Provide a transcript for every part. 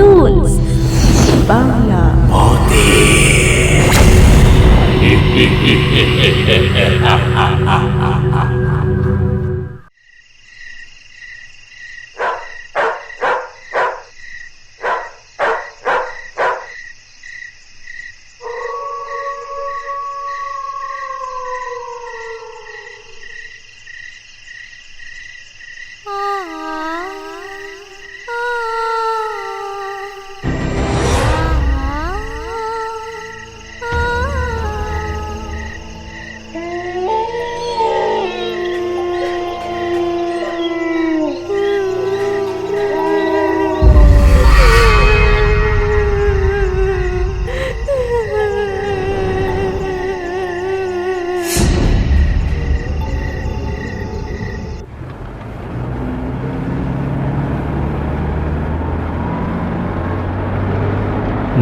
Rules Bangla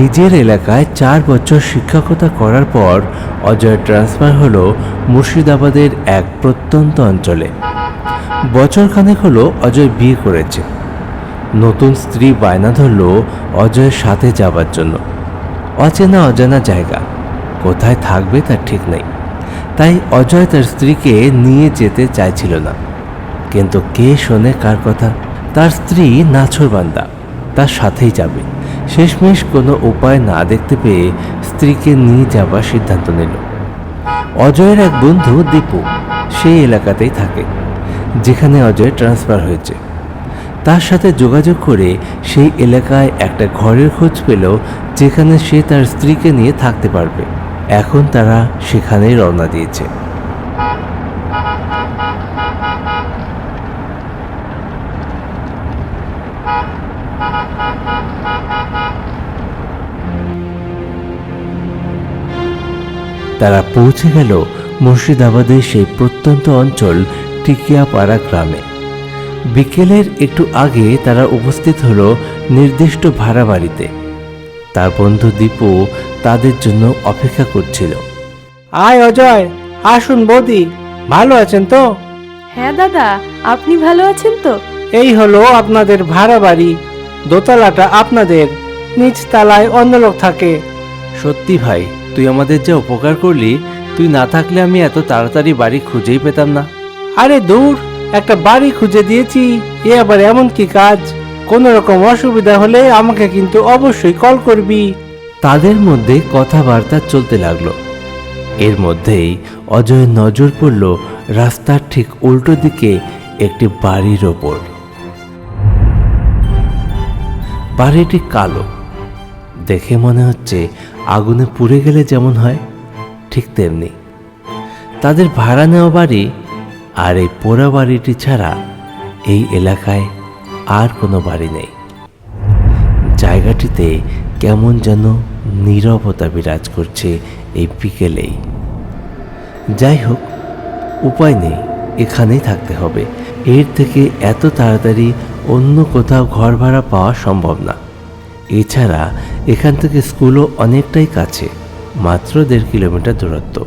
নিজের এলাকায় চার বছর শিক্ষকতা করার পর অজয় ট্রান্সফার হলো মুর্শিদাবাদের এক প্রত্যন্ত অঞ্চলে। বছরখানেক হলো অজয় বিয়ে করেছে। নতুন স্ত্রী বায়না ধরল অজয়ের সাথে যাবার জন্য। অচেনা অজানা জায়গা। কোথায় থাকবে তার ঠিক নেই। তাই অজয় তার স্ত্রীকে নিয়ে যেতে চাইছিল না। কিন্তু কে শোনে কার কথা? তার স্ত্রী নাছরবান্দা তার সাথেই যাবে। শেষমেশ কোনো উপায় না দেখতে পেয়ে স্ত্রীকে নিয়ে যাবার সিদ্ধান্ত নিল। অজয়ের এক বন্ধু দীপু, সেই এলাকাতেই থাকে, যেখানে অজয় ট্রান্সফার হয়েছে। তার সাথে যোগাযোগ করে সেই এলাকায় একটা ঘরের খোঁজ পেল, যেখানে সে তার স্ত্রীকে নিয়ে থাকতে পারবে। এখন তারা সেখানেই রওনা দিয়েছে। তারা পৌঁছে গেল মুর্শিদাবাদের সেই প্রত্যন্ত অঞ্চল টিকিয়াপাড়া গ্রামে। বিকেলের একটু আগে তারা উপস্থিত হলো নির্দিষ্ট ভাড়া বাড়িতে। তার বন্ধু দীপু তাদের জন্য অপেক্ষা করছিল। আয় অজয় আসুন বৌদি ভালো আছেন তো? হ্যাঁ দাদা আপনি ভালো আছেন তো? এই হলো আপনাদের ভাড়া বাড়ি দোতলাটা আপনাদের নিচ তলায় অন্য লোক থাকে। সত্যি ভাই তুই আমাদের যা উপকার করলি তুই না থাকলে আমি এত তাড়াতাড়ি বাড়ি খুঁজেই পেতাম না। আরে দূর একটা বাড়ি খুঁজে দিয়েছি এ আবার এমন কি কাজ? কোনো রকম অসুবিধা হলে আমাকে কিন্তু অবশ্যই কল করবি। তাদের মধ্যে কথাবার্তা চলতে লাগল। এর মধ্যেই অজয়ের নজর পড়ল রাস্তার ঠিক উল্টো দিকে একটি বাড়ির ওপর। বাড়িটি কালো। দেখে মনে হচ্ছে আগুনে পুড়ে গেলে যেমন হয়, ঠিক তেমনি। তাদের ভাড়া নেওয়া বাড়ি আর এই পোড়া বাড়িটি ছাড়া এই এলাকায় আর কোনো বাড়ি নেই। জায়গাটিতে কেমন যেন নীরবতা বিরাজ করছে এই বিকেলেই। যাই হোক, উপায় নেই, এখানেই থাকতে হবে। এর থেকে এত তাড়াতাড়ি অন্য কোথাও ঘর ভাড়া পাওয়া সম্ভব না। এছাড়া এখান থেকে স্কুলও অনেকটাই কাছে মাত্র দেড় কিলোমিটার দূরত্ব।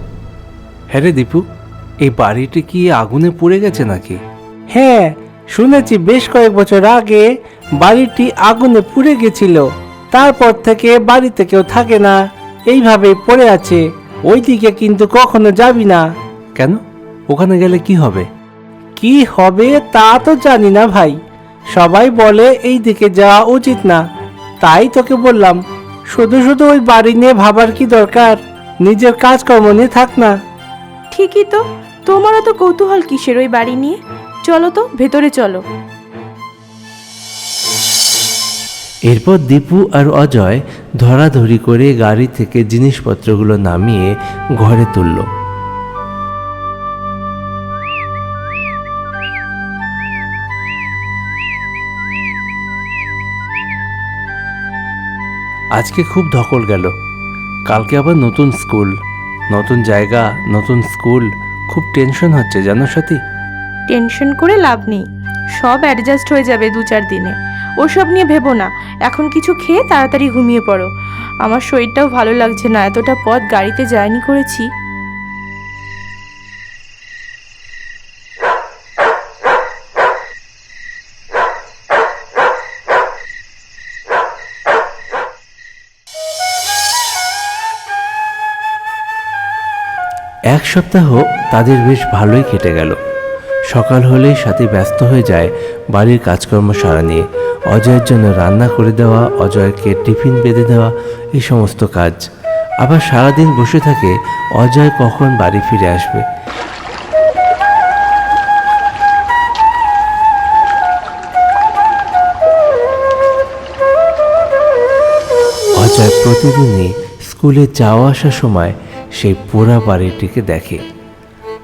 হ্যাঁ রে দীপু এই বাড়িটি কি আগুনে পুড়ে গেছে নাকি? হ্যাঁ শুনেছি বেশ কয়েক বছর আগে বাড়িটি আগুনে পুড়ে গেছিল। তারপর থেকে বাড়িতে কেউ থাকে না এইভাবেই পড়ে আছে। ওইদিকে কিন্তু কখনো যাবি না। কেন? ওখানে গেলে কি হবে? কি হবে তা তো জানি না ভাই। সবাই বলে এই দিকে যাওয়া উচিত না। তাই তোকে বললাম শুধু শুধু ওই বাড়ি নিয়ে ভাবার কি দরকার? নিজের কাজকর্ম নিয়ে থাক না। ঠিকই তো। তোমারও তো কৌতূহল কিসের ওই বাড়ি নিয়ে? চলো তো ভেতরে চলো। এরপর দীপু আর অজয় ধরাধরি করে গাড়ি থেকে জিনিসপত্রগুলো নামিয়ে ঘরে তুলল। আজকে খুব ধকল গেল। কালকে আবার নতুন স্কুল, নতুন জায়গা, নতুন স্কুল। খুব টেনশন হচ্ছে, জানো সাথী টেনশন করে লাভ নেই। সব অ্যাডজাস্ট হয়ে যাবে দু চার দিনে। ওসব নিয়ে ভেবো না। এখন কিছু খেয়ে তাড়াতাড়ি ঘুমিয়ে পড়ো। আমার শরীরটাও ভালো লাগছে না। এতটা পথ গাড়িতে জার্নি করেছি। এক সপ্তাহ তাদের বেশ ভালোই কেটে গেল। সকাল হলেই সাথে ব্যস্ত হয়ে যায় বাড়ির কাজকর্ম সারা নিয়ে অজয়ের জন্য রান্না করে দেওয়া, অজয়কে টিফিন বেঁধে দেওয়া, এই সমস্ত কাজ। আবার সারাদিন বসে থাকে, অজয় কখন বাড়ি ফিরে আসবে। অজয় প্রতিদিনই স্কুলে যাওয়া আসার সময় সেই পোড়া বাড়িটিকে দেখে।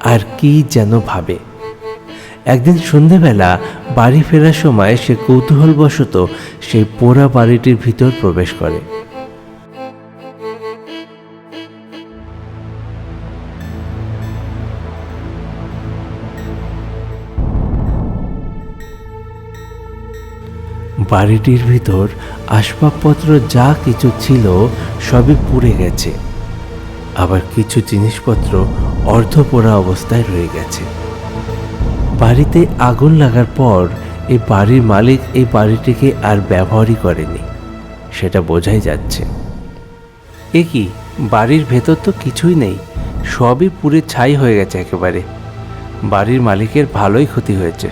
আর কি যেন ভাবে। একদিন সন্ধেবেলা বাড়ি ফেরার সময় সে কৌতূহলবশত সেই পোড়া বাড়িটির ভিতর প্রবেশ করে। বাড়িটির ভিতর আসবাবপত্র যা কিছু ছিল সবই পুড়ে গেছে। আবার কিছু জিনিসপত্র অর্ধপোড়া অবস্থায় রয়ে গেছে। বাড়িতে আগুন লাগার পর এই বাড়ির মালিক এই বাড়িটিকে আর ব্যবহারই করেনি, সেটা বোঝাই যাচ্ছে। এ কি, বাড়ির ভেতর তো কিছুই নেই, সবই পুরে ছাই হয়ে গেছে একেবারে। বাড়ির মালিকের ভালোই ক্ষতি হয়েছে।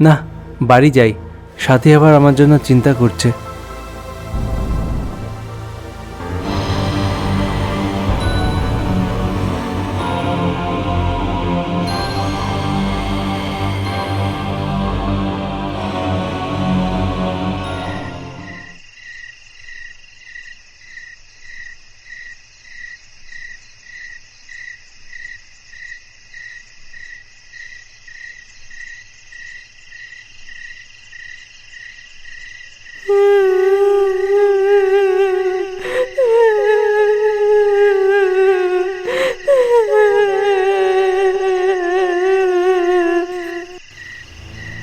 না, বাড়ি যাই, সাথে আবার আমার জন্য চিন্তা করছে।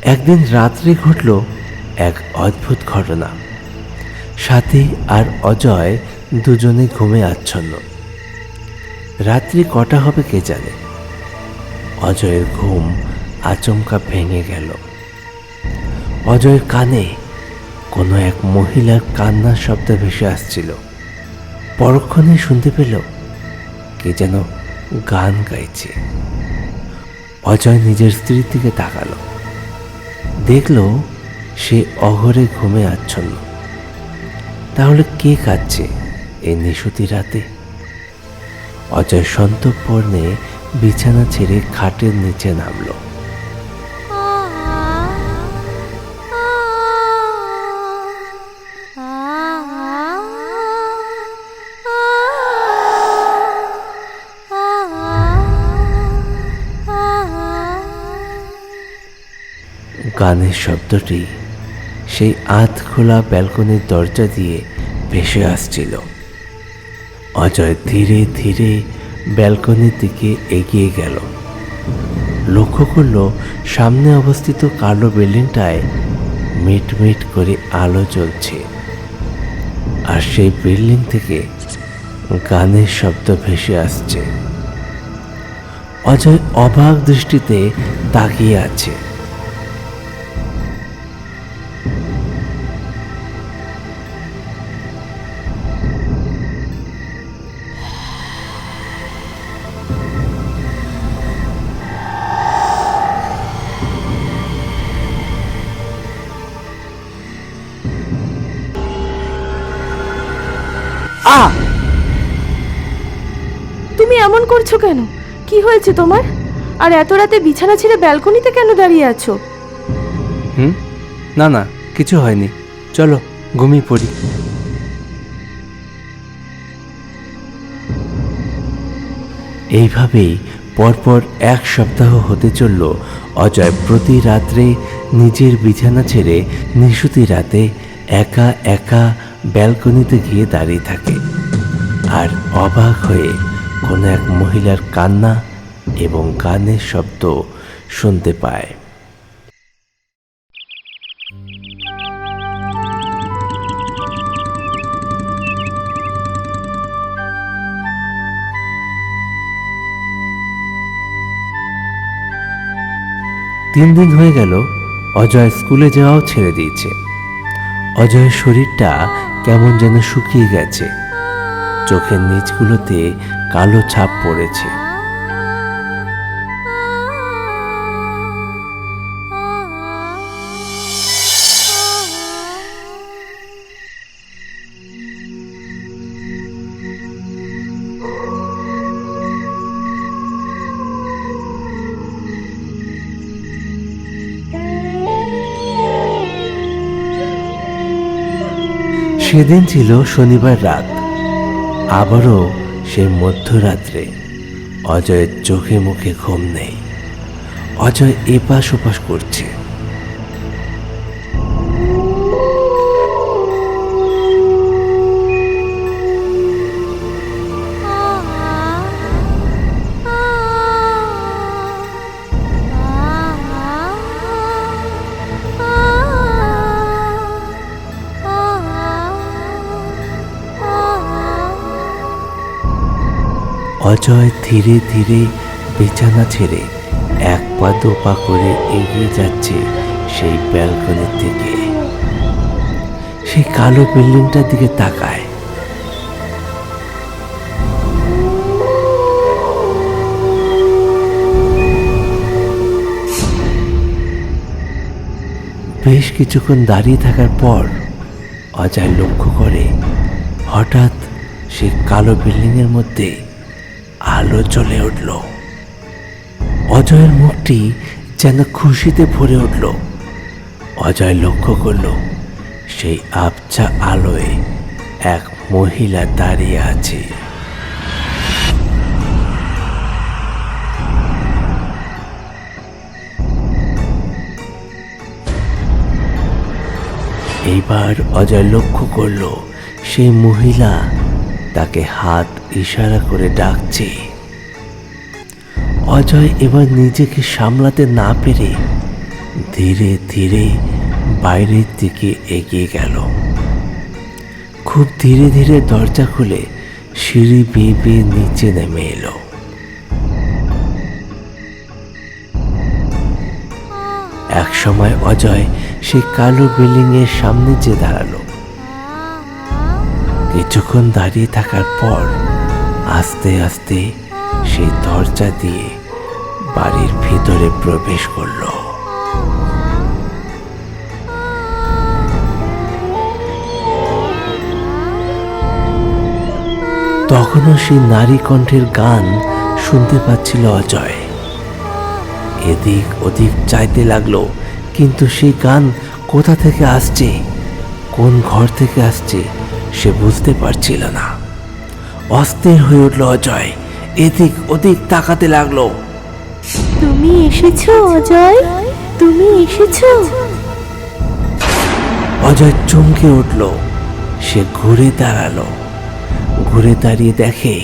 একদিন রাত্রে ঘটল এক অদ্ভুত ঘটনা। সাথী আর অজয় দুজনে ঘুমে আচ্ছন্ন। রাত্রি কটা হবে কে জানে? অজয়ের ঘুম আচমকা ভেঙে গেল। অজয়ের কানে কোনো এক মহিলার কান্নার শব্দ ভেসে আসছিল। পরক্ষণে শুনতে পেল কে যেন গান গাইছে। অজয় নিজের স্ত্রীর দিকে তাকালো। দেখল সে অঘরে ঘুমে আচ্ছন্ন। তাহলে কে কাঁদছে এই নিশুতি রাতে? অজয় সন্তর্পণে বিছানা ছেড়ে খাটের নিচে নামলো। গানের শব্দটি সেই আধ খোলা ব্যালকনির দরজা দিয়ে ভেসে আসছিল। অজয় ধীরে ধীরে ব্যালকনির দিকে এগিয়ে গেল। লক্ষ্য করল সামনে অবস্থিত কালো বিল্ডিংটায় মিট মিট করে আলো জ্বলছে। আর সেই বিল্ডিং থেকে গানের শব্দ ভেসে আসছে। অজয় অবাক দৃষ্টিতে তাকিয়ে আছে। আ! তুমি এমন করছ কেন? কি হয়েছে তোমার? আর এত রাতে বিছানা ছেড়ে ব্যালকনিতে কেন দাঁড়িয়ে আছো? হুম? না না কিছু হয়নি। চলো ঘুমিয়ে পড়ি। এইভাবেই পরপর এক সপ্তাহ হতে চলল। অজয় প্রতি রাত্রে নিজের বিছানা ছেড়ে নিশুতি রাতে একা একা ব্যালকনিতে গিয়ে দাঁড়িয়ে থাকে আর অবাক হয়ে কোনো এক মহিলার কান্না এবং গানের শব্দ শুনতে পায়। তিন দিন হয়ে গেল, অজয় স্কুলে যাওয়াও ছেড়ে দিয়েছে। অজয়ের শরীরটা কেমন যেন শুকিয়ে গেছে। চোখের নিচগুলোতে কালো ছাপ পড়েছে। সেদিন ছিল শনিবার রাত। আবারও সে মধ্যরাত্রে অজয়ের চোখে মুখে ঘুম নেই। অজয় এপাশ ওপাশ করছে। অজয় ধীরে ধীরে বিছানা ছেড়ে এক পা পা করে এগিয়ে যাচ্ছে সেই ব্যালকনির দিকে। সেই কালো বিল্ডিংটার দিকে তাকায়। বেশ কিছুক্ষণ দাঁড়িয়ে থাকার পর অজয় লক্ষ্য করে, হঠাৎ সেই কালো বিল্ডিংয়ের মধ্যে আলো জ্বলে উঠল। অজয়ের মুখটি যেন খুশিতে ভরে উঠল। অজয় লক্ষ্য করল, সেই আবছা আলোয় এক মহিলা দাঁড়িয়ে আছে। এইবার অজয় লক্ষ্য করল, সেই মহিলা তাকে হাত ইশারা করে ডাকছে। অজয় এবার নিজেকে সামলাতে না পেরে ধীরে ধীরে বাইরের দিকে এগিয়ে গেল। খুব ধীরে ধীরে দরজা খুলে সিঁড়ি বেয়ে বেয়ে নিচে নেমে এলো। এক সময় অজয় সেই কালো বিল্ডিং এর সামনে যে দাঁড়াল। কিছুক্ষণ দাঁড়িয়ে থাকার পর আস্তে আস্তে সেই দরজা দিয়ে বাড়ির ভিতরে প্রবেশ করল। তখনও সেই নারী কণ্ঠের গান শুনতে পাচ্ছিল অজয়। এদিক ওদিক চাইতে লাগল, কিন্তু সেই গান কোথা থেকে আসছে, কোন ঘর থেকে আসছে, সে বুঝতে পারছিল না। অস্থির হয়ে উঠল অজয়, এদিক ওদিক তাকাতে লাগল। তুমি এসেছ অজয়? তুমি এসেছ? অজয় চমকে উঠল। সে ঘুরে দাঁড়াল। ঘুরে দাঁড়িয়ে দেখে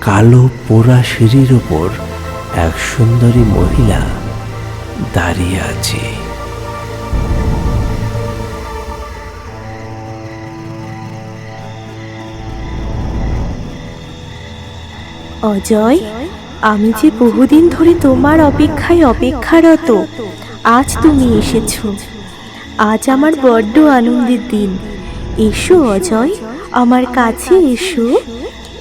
কালো পোড়া সিঁড়ির উপর এক সুন্দরী মহিলা দাঁড়িয়ে আছে। অজয়? আমি যে বহুদিন ধরে তোমার অপেক্ষায় অপেক্ষারত, আজ তুমি এসেছ। আজ আমার বড্ড আনন্দের দিন। এসো অজয়, আমার কাছে এসো।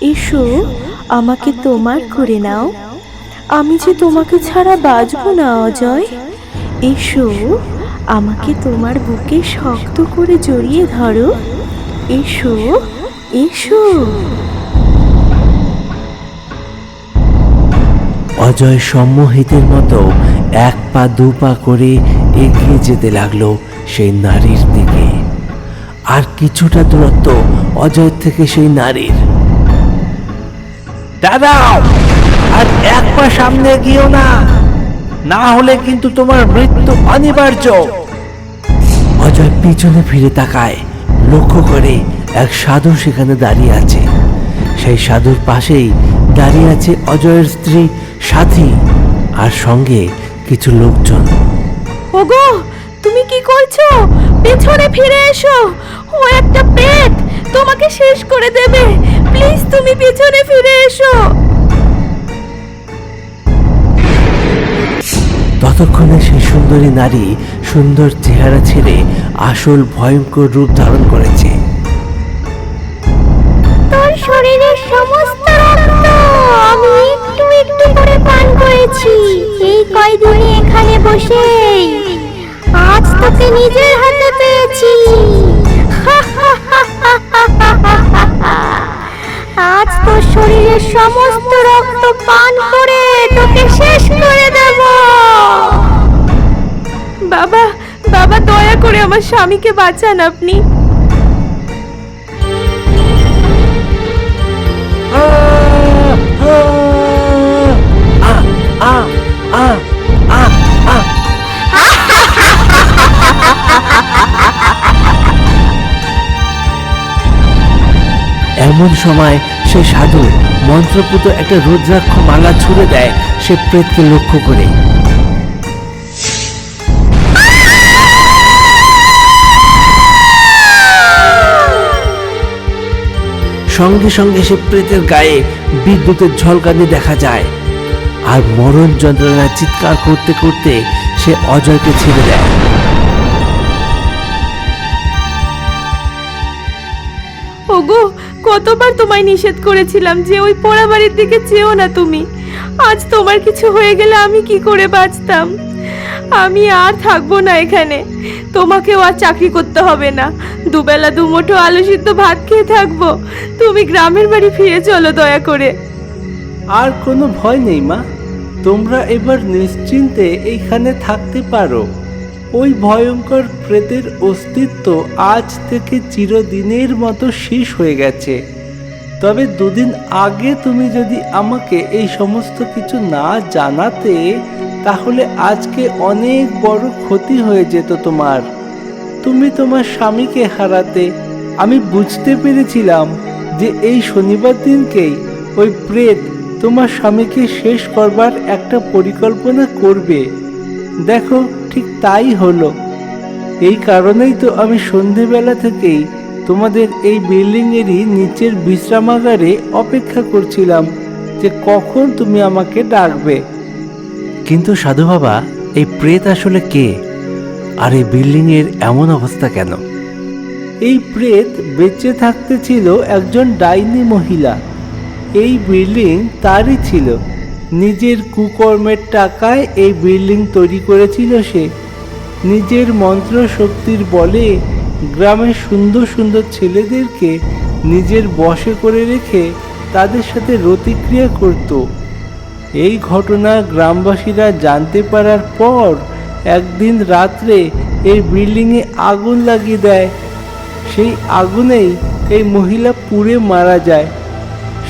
এসো, আমাকে তোমার করে নাও। আমি যে তোমাকে ছাড়া বাঁচবো না অজয়। এসো, আমাকে তোমার বুকে শক্ত করে জড়িয়ে ধরো। এসো এসো। অজয় সম্মোহিতের মতো এক পা দু পা করে এগিয়ে যেতে লাগল সেই নারীর দিকে। আর কিছুটা দূরত্ব অজয়ের থেকে সেই নারীর। দাঁড়াও আর এক পা সামনে গিয়েও না। না হলে কিন্তু তোমার মৃত্যু অনিবার্য। অজয় পিছনে ফিরে তাকায়, লক্ষ্য করে এক সাধু সেখানে দাঁড়িয়ে আছে। সেই সাধুর পাশেই দাঁড়িয়ে আছে অজয়ের স্ত্রী সাথী আর সঙ্গে কিছু লোকজন। ওগো তুমি কি করছ? পেছনে ফিরে এসো। ও একটা পেট তোমাকে শেষ করে দেবে। প্লিজ তুমি পেছনে ফিরে এসো। ততক্ষণে সেই সুন্দরী নারী সুন্দর চেহারা ছেড়ে আসল ভয়ঙ্কর রূপ ধারণ করেছে। তোর শরীরের সমস্ত রক্ত আমি একটু করে পান করেছি। এই কয়দিনে এখানে বসেই আজ তোকে নিজের হাতে পেয়েছি। আজ তোর শরীরের সমস্ত রক্ত পান করে তোকে শেষ করে দেব। বাবা বাবা দয়া করে আমার স্বামীকে বাঁচান আপনি। এমন সময় সে সাধু মন্ত্রপুত একটা রুদ্রাক্ষ মালা ছুড়ে দেয় সে প্রেতকে লক্ষ্য করে। সঙ্গে সঙ্গে সে প্রেতের গায়ে বিদ্যুতের ঝলকানি দেখা যায় আর মরণ যন্ত্রণায় চিৎকার করতে করতে সে অজয়কে ছেড়ে দেয়। ওগো কতবার তোমায় নিষেধ করেছিলাম যে ওই পোড়া বাড়ির দিকে চেও না তুমি। আজ তোমার কিছু হয়ে গেলে আমি কি করে বাঁচতাম? আমি আর থাকব না এখানে। তোমাকেও আর চাকরি করতে হবে না। দুবেলা দুমুঠো আলু সিদ্ধ ভাত খেয়ে থাকব। তুমি গ্রামের বাড়ি ফিরে চলো দয়া করে। আর কোনো ভয় নেই মা। তোমরা এবার নিশ্চিন্তে এইখানে থাকতে পারো। ওই ভয়ঙ্কর প্রেতের অস্তিত্ব আজ থেকে চিরদিনের মতো শেষ হয়ে গেছে। তবে দুদিন আগে তুমি যদি আমাকে এই সমস্ত কিছু না জানাতে, তাহলে আজকে অনেক বড় ক্ষতি হয়ে যেত তোমার। তুমি তোমার স্বামীকে হারাতে, আমি বুঝতে পেরেছিলাম যে এই শনিবার দিনকেই ওই প্রেত তোমার স্বামীকে শেষ করবার একটা পরিকল্পনা করবে। দেখো ঠিক তাই হলো। এই কারণেই তো আমি সন্ধেবেলা থেকেই তোমাদের এই বিল্ডিংয়েরই নিচের বিশ্রামাগারে অপেক্ষা করছিলাম যে কখন তুমি আমাকে ডাকবে। কিন্তু সাধু বাবা এই প্রেত আসলে কে? আর এই বিল্ডিং এর এমন অবস্থা কেন? এই প্রেত বেঁচে থাকতে ছিল একজন ডাইনি মহিলা। এই বিল্ডিং তারই ছিল। নিজের কুকর্মের টাকায় এই বিল্ডিং তৈরি করেছিল সে। নিজের মন্ত্র শক্তির বলে গ্রামের সুন্দর সুন্দর ছেলেদেরকে নিজের বশে করে রেখে তাদের সাথে রতিক্রিয়া করত। এই ঘটনা গ্রামবাসীরা জানতে পারার পর একদিন রাত্রে এই বিল্ডিংয়ে আগুন লাগিয়ে দেয়। সেই আগুনেই এই মহিলা পুড়ে মারা যায়।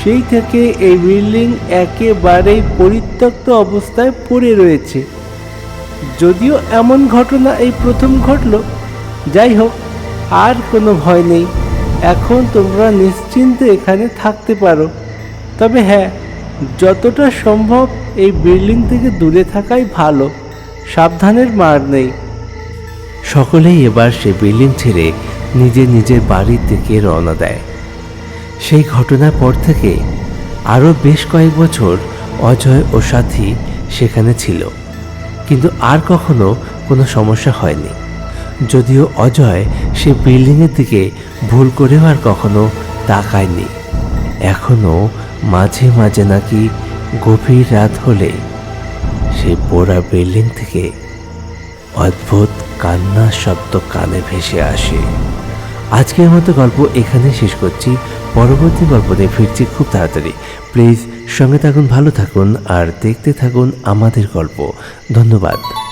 সেই থেকে এই বিল্ডিং একেবারেই পরিত্যক্ত অবস্থায় পড়ে রয়েছে। যদিও এমন ঘটনা এই প্রথম ঘটলো, যাই হোক, আর কোনো ভয় নেই। এখন তোমরা নিশ্চিন্তে এখানে থাকতে পারো। তবে হ্যাঁ যতটা সম্ভব এই বিল্ডিং থেকে দূরে থাকাই ভালো, সাবধানের মার নেই। সকলেই এবার সে বিল্ডিং ছেড়ে নিজের নিজের বাড়ির দিকে রওনা দেয়। সেই ঘটনার পর থেকে আরও বেশ কয়েক বছর অজয় ও সাথী সেখানে ছিল। কিন্তু আর কখনো কোনো সমস্যা হয়নি। যদিও অজয় সে বিল্ডিংয়ের দিকে ভুল করেও আর কখনো তাকায়নি। এখনও মাঝে মাঝে নাকি গভীর রাত হলে সে পোড়া বিল্ডিং থেকে অদ্ভুত কান্নার শব্দ কানে ভেসে আসে। আজকের মতো গল্প এখানে শেষ করছি। পরবর্তী গল্প নিয়ে ফিরছি খুব তাড়াতাড়ি। প্লিজ সঙ্গে থাকুন, ভালো থাকুন, আর দেখতে থাকুন আমাদের গল্প। ধন্যবাদ।